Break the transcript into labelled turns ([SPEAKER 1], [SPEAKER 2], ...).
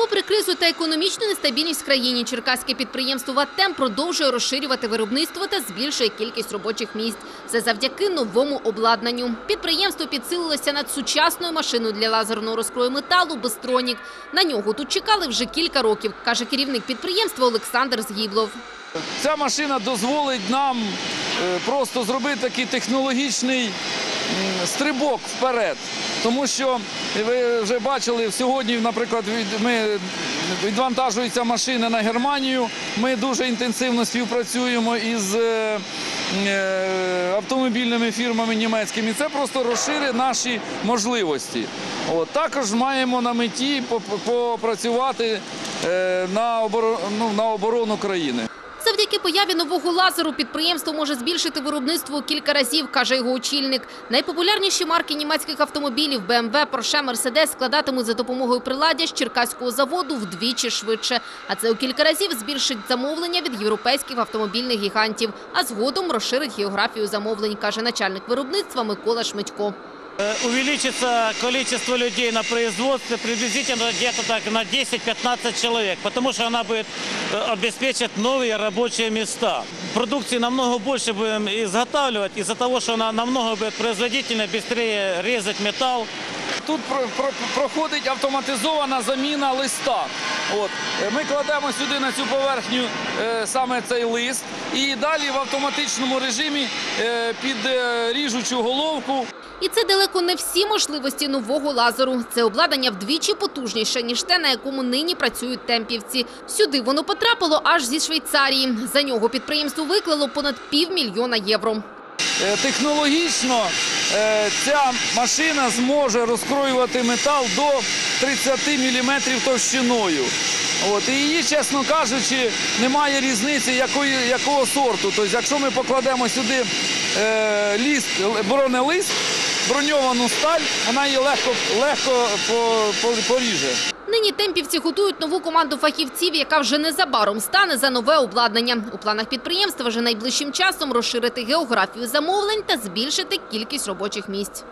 [SPEAKER 1] Попри кризу та економічну нестабільність в країні, черкаське підприємство «Ваттем» продовжує розширювати виробництво та збільшує кількість робочих місць. Все завдяки новому обладнанню. Підприємство підсилилося над сучасною машиною для лазерного розкрою металу «Бестронік». На нього тут чекали вже кілька років, каже керівник підприємства Олександр Згіблов.
[SPEAKER 2] Ця машина дозволить нам е, просто зробити такий технологічний стрибок вперед. Тому що ви вже бачили сьогодні, наприклад, ми відвантажуються машини на Германію. Ми дуже інтенсивно співпрацюємо із е, е, автомобільними фірмами німецькими. Це просто розширить наші можливості. Також маємо на меті попрацювати е, ну, на оборону країни.
[SPEAKER 1] Завдяки появі нового лазеру підприємство може збільшити виробництво у кілька разів, каже його очільник. Найпопулярніші марки німецьких автомобілів BMW, Porsche, Mercedes складатимуть за допомогою приладдя з черкаського заводу вдвічі швидше. А це у кілька разів збільшить замовлення від європейських автомобільних гігантів, а згодом розширить географію замовлень, каже начальник виробництва Микола Шмитько.
[SPEAKER 3] Э, Увеличится количество людей на производстве приблизительно где-то так на 10-15 человек, потому что она будет э, обеспечить новые рабочие места. Продукции намного больше будем изготавливать из-за того, что она намного будет производительнее, быстрее резать металл.
[SPEAKER 2] Тут про- про- проходить автоматизована заміна листа. От. Е, Ми кладемо сюди на цю поверхню е, саме цей лист і далі в автоматичному режимі е, під ріжучу головку
[SPEAKER 1] І це далеко не всі можливості нового лазеру. Це обладнання вдвічі потужніше, ніж те, на якому нині працюють темпівці. Сюди воно потрапило аж зі Швейцарії. За нього підприємство виклало понад півмільйона євро.
[SPEAKER 2] Е, Технологічно е, ця машина зможе розкроювати метал до 30 мм товщиною. От, і її, чесно кажучи, немає різниці, якої, якого сорту. Тобто, якщо ми покладемо сюди е, ліст, бронелист, броньовану сталь, вона її легко, легко по, по, поріже.
[SPEAKER 1] Нині темпівці готують нову команду фахівців, яка вже незабаром стане за нове обладнання. У планах підприємства вже найближчим часом розширити географію замовлень та збільшити кількість робочих місць.